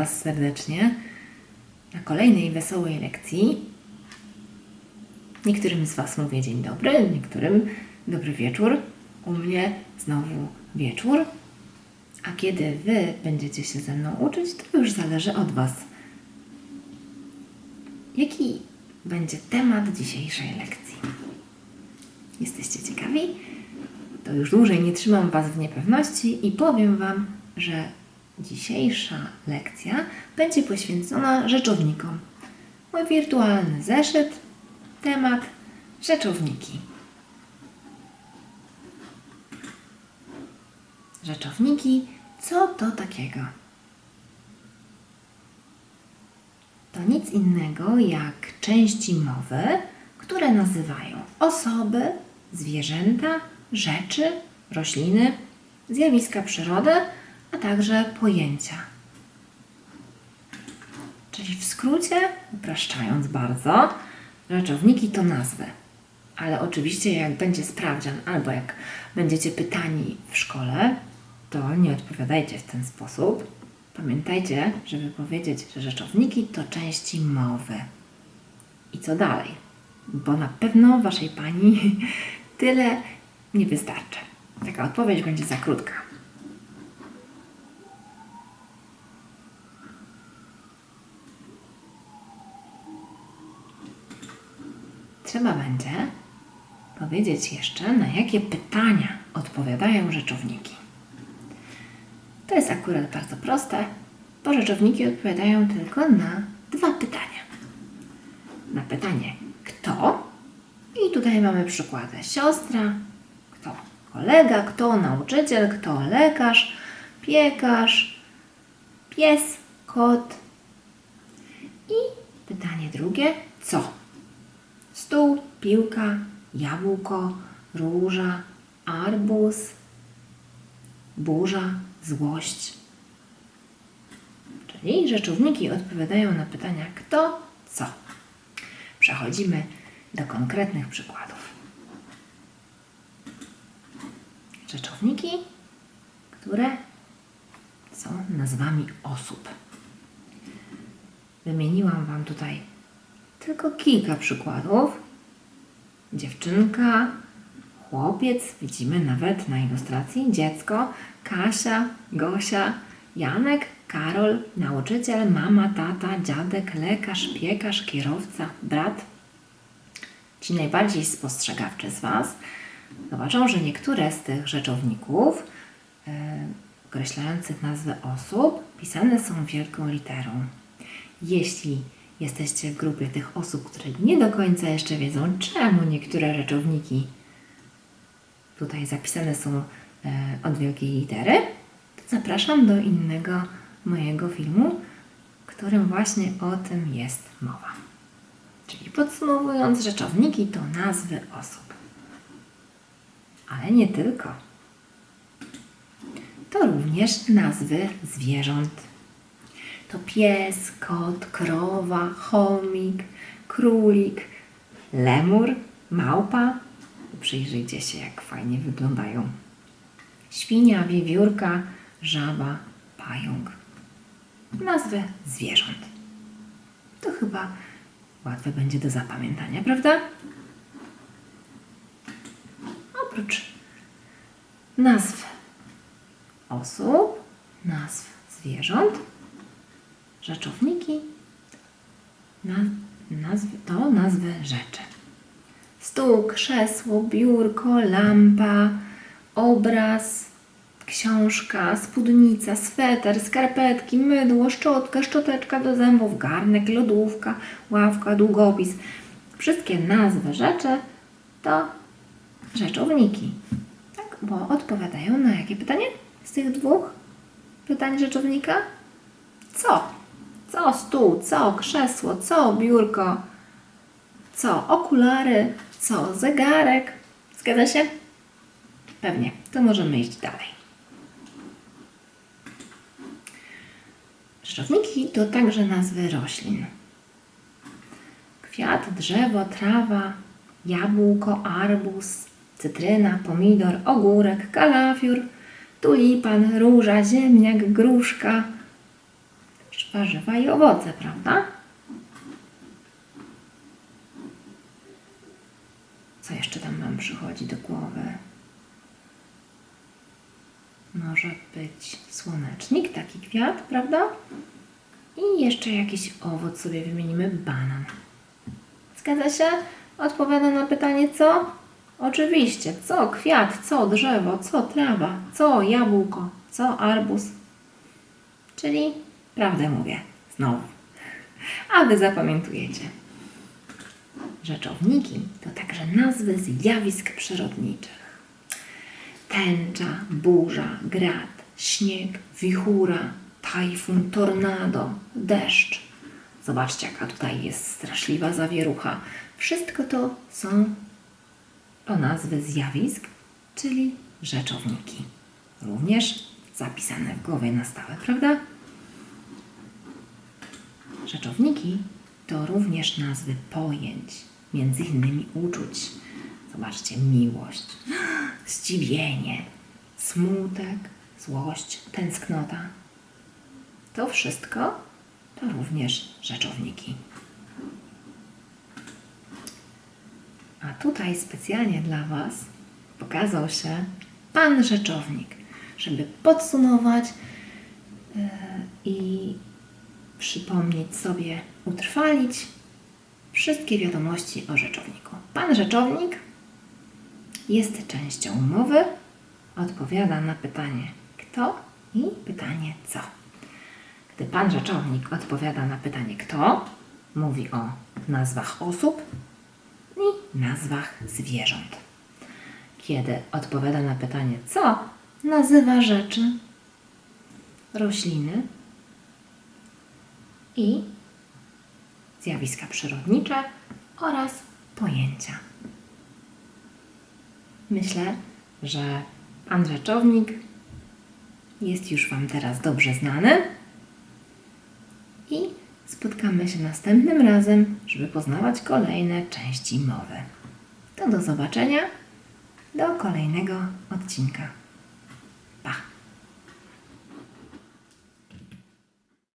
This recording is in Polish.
Was serdecznie na kolejnej wesołej lekcji. Niektórym z Was mówię dzień dobry, niektórym dobry wieczór. U mnie znowu wieczór. A kiedy Wy będziecie się ze mną uczyć, to już zależy od Was. Jaki będzie temat dzisiejszej lekcji? Jesteście ciekawi? To już dłużej nie trzymam Was w niepewności i powiem Wam, że dzisiejsza lekcja będzie poświęcona rzeczownikom. Mój wirtualny zeszyt, temat rzeczowniki. Rzeczowniki, co to takiego? To nic innego jak części mowy, które nazywają osoby, zwierzęta, rzeczy, rośliny, zjawiska przyrody, także pojęcia. Czyli w skrócie, upraszczając bardzo, rzeczowniki to nazwy. Ale oczywiście, jak będzie sprawdzian, albo jak będziecie pytani w szkole, to nie odpowiadajcie w ten sposób. Pamiętajcie, żeby powiedzieć, że rzeczowniki to części mowy. I co dalej? Bo na pewno waszej pani tyle nie wystarczy. Taka odpowiedź będzie za krótka. Trzeba będzie powiedzieć jeszcze, na jakie pytania odpowiadają rzeczowniki. To jest akurat bardzo proste, bo rzeczowniki odpowiadają tylko na dwa pytania. Na pytanie kto i tutaj mamy przykłady siostra, kto kolega, kto nauczyciel, kto lekarz, piekarz, pies, kot i pytanie drugie co? Stół, piłka, jabłko, róża, arbuz, burza, złość. Czyli rzeczowniki odpowiadają na pytania kto, co. Przechodzimy do konkretnych przykładów. Rzeczowniki, które są nazwami osób. Wymieniłam Wam tutaj tylko kilka przykładów. Dziewczynka, chłopiec, widzimy nawet na ilustracji, dziecko, Kasia, Gosia, Janek, Karol, nauczyciel, mama, tata, dziadek, lekarz, piekarz, kierowca, brat. Ci najbardziej spostrzegawczy z Was zobaczą, że niektóre z tych rzeczowników e, określających nazwy osób pisane są wielką literą. Jeśli jesteście w grupie tych osób, które nie do końca jeszcze wiedzą, czemu niektóre rzeczowniki tutaj zapisane są e, od wielkiej litery, to zapraszam do innego mojego filmu, w którym właśnie o tym jest mowa. Czyli podsumowując, rzeczowniki to nazwy osób. Ale nie tylko. To również nazwy zwierząt. To pies, kot, krowa, chomik, królik, lemur, małpa. Przyjrzyjcie się, jak fajnie wyglądają. Świnia, wiewiórka, żaba, pająk. Nazwy zwierząt. To chyba łatwe będzie do zapamiętania, prawda? Oprócz nazw osób, nazw zwierząt, rzeczowniki na, nazwy, to nazwy rzeczy. Stół, krzesło, biurko, lampa, obraz, książka, spódnica, sweter, skarpetki, mydło, szczotka, szczoteczka do zębów, garnek, lodówka, ławka, długopis. Wszystkie nazwy rzeczy to rzeczowniki. Tak, bo odpowiadają na jakie pytanie z tych dwóch pytań rzeczownika? Co? Co stół, co krzesło, co biurko, co okulary, co zegarek. Zgadza się? Pewnie. To możemy iść dalej. Rzeczowniki to także nazwy roślin. Kwiat, drzewo, trawa, jabłko, arbuz, cytryna, pomidor, ogórek, kalafior, tulipan, róża, ziemniak, gruszka. Warzywa i owoce, prawda? Co jeszcze tam Wam przychodzi do głowy? Może być słonecznik, taki kwiat, prawda? I jeszcze jakiś owoc sobie wymienimy, banan. Zgadza się? Odpowiada na pytanie co? Oczywiście. Co kwiat, co drzewo, co trawa, co jabłko, co arbuz. Czyli prawdę mówię. Znowu. A wy zapamiętujecie. Rzeczowniki to także nazwy zjawisk przyrodniczych. Tęcza, burza, grad, śnieg, wichura, tajfun, tornado, deszcz. Zobaczcie, jaka tutaj jest straszliwa zawierucha. Wszystko to są to nazwy zjawisk, czyli rzeczowniki. Również zapisane w głowie na stałe, prawda? Rzeczowniki to również nazwy pojęć, między innymi uczuć. Zobaczcie, miłość, zdziwienie, smutek, złość, tęsknota. To wszystko to również rzeczowniki. A tutaj specjalnie dla Was pokazał się Pan Rzeczownik, żeby podsumować e, i przypomnieć sobie, utrwalić wszystkie wiadomości o rzeczowniku. Pan Rzeczownik jest częścią umowy, odpowiada na pytanie kto i pytanie co. Gdy Pan Rzeczownik odpowiada na pytanie kto, mówi o nazwach osób i nazwach zwierząt. Kiedy odpowiada na pytanie co, nazywa rzeczy, rośliny i zjawiska przyrodnicze oraz pojęcia. Myślę, że pan rzeczownik jest już Wam teraz dobrze znany i spotkamy się następnym razem, żeby poznawać kolejne części mowy. To do zobaczenia do kolejnego odcinka.